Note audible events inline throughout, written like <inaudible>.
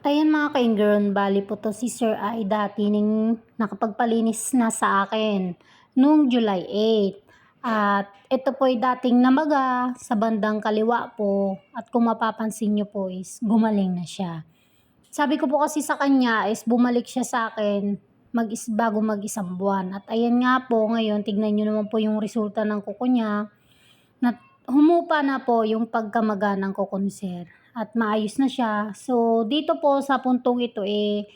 Ayan mga kaingron, bali po to si Sir ay dati ning nakapagpalinis na sa akin noong July 8. At ito po ay dating namaga sa bandang kaliwa po at kung mapapansin nyo po is gumaling na siya. Sabi ko po kasi sa kanya is bumalik siya sa akin mag bago mag isang buwan. At ayan nga po ngayon, tignan nyo naman po yung resulta ng kuko niya. Humupa na po yung pagkamaga ng kuko ni Sir at maayos na siya. So, dito po sa puntong ito eh,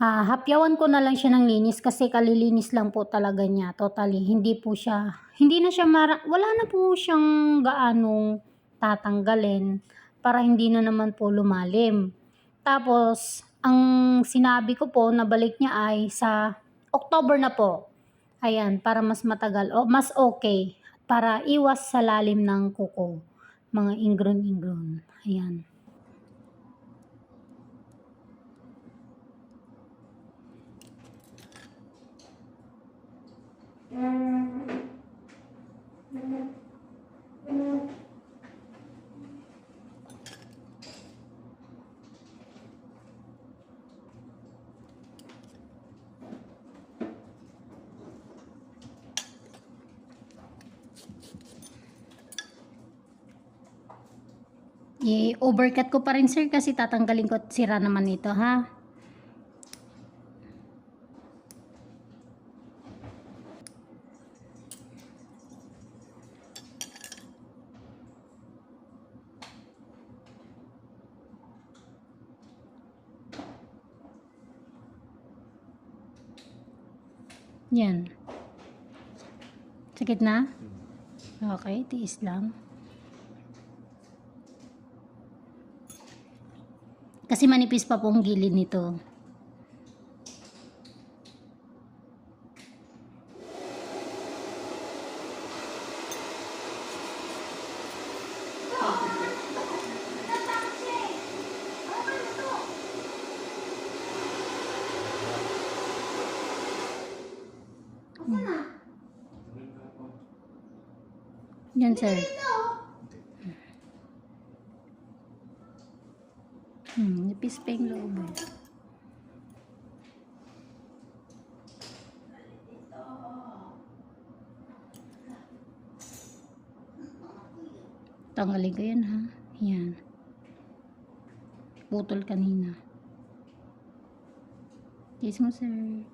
ha, hapyawan ko na lang siya ng linis kasi kalilinis lang po talaga niya. Totally, hindi po siya, hindi na siya, mara, wala na po siyang gaanong tatanggalin para hindi na naman po lumalim. Tapos, ang sinabi ko po na balik niya ay sa October na po. Ayan, para mas matagal, o mas okay. Para iwas sa lalim ng kuko mga ingron-ingron. Ayan. I-overcut ko pa rin sir kasi tatanggalin ko at sira naman ito ha. Yan. Sakit na? Okay, tiis lang. Kasi manipis pa pong gilid nito. Yan, sir. Hmm, nipis pa yung loob. eh. Tanggalin ko yan ha. Yan. Putol kanina. Yes mo sir.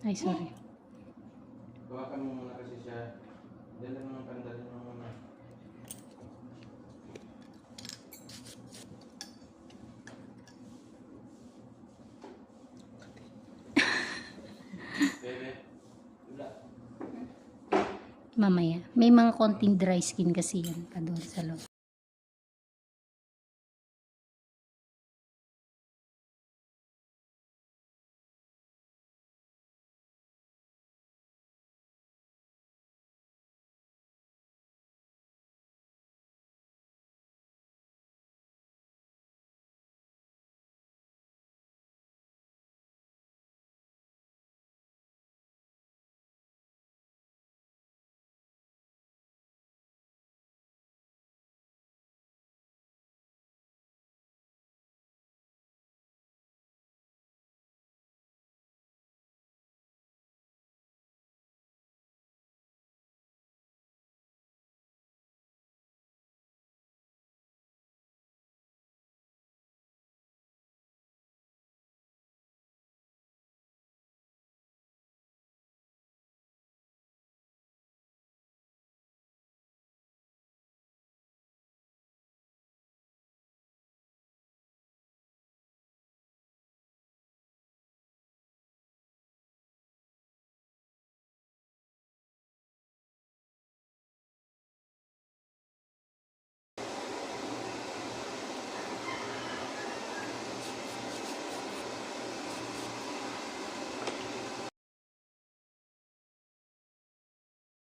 Ay, sorry. Hawakan mo muna kasi siya. Dala mo ng pandalin mo muna. <laughs> Mamaya. May mga konting dry skin kasi yan pa doon sa loob.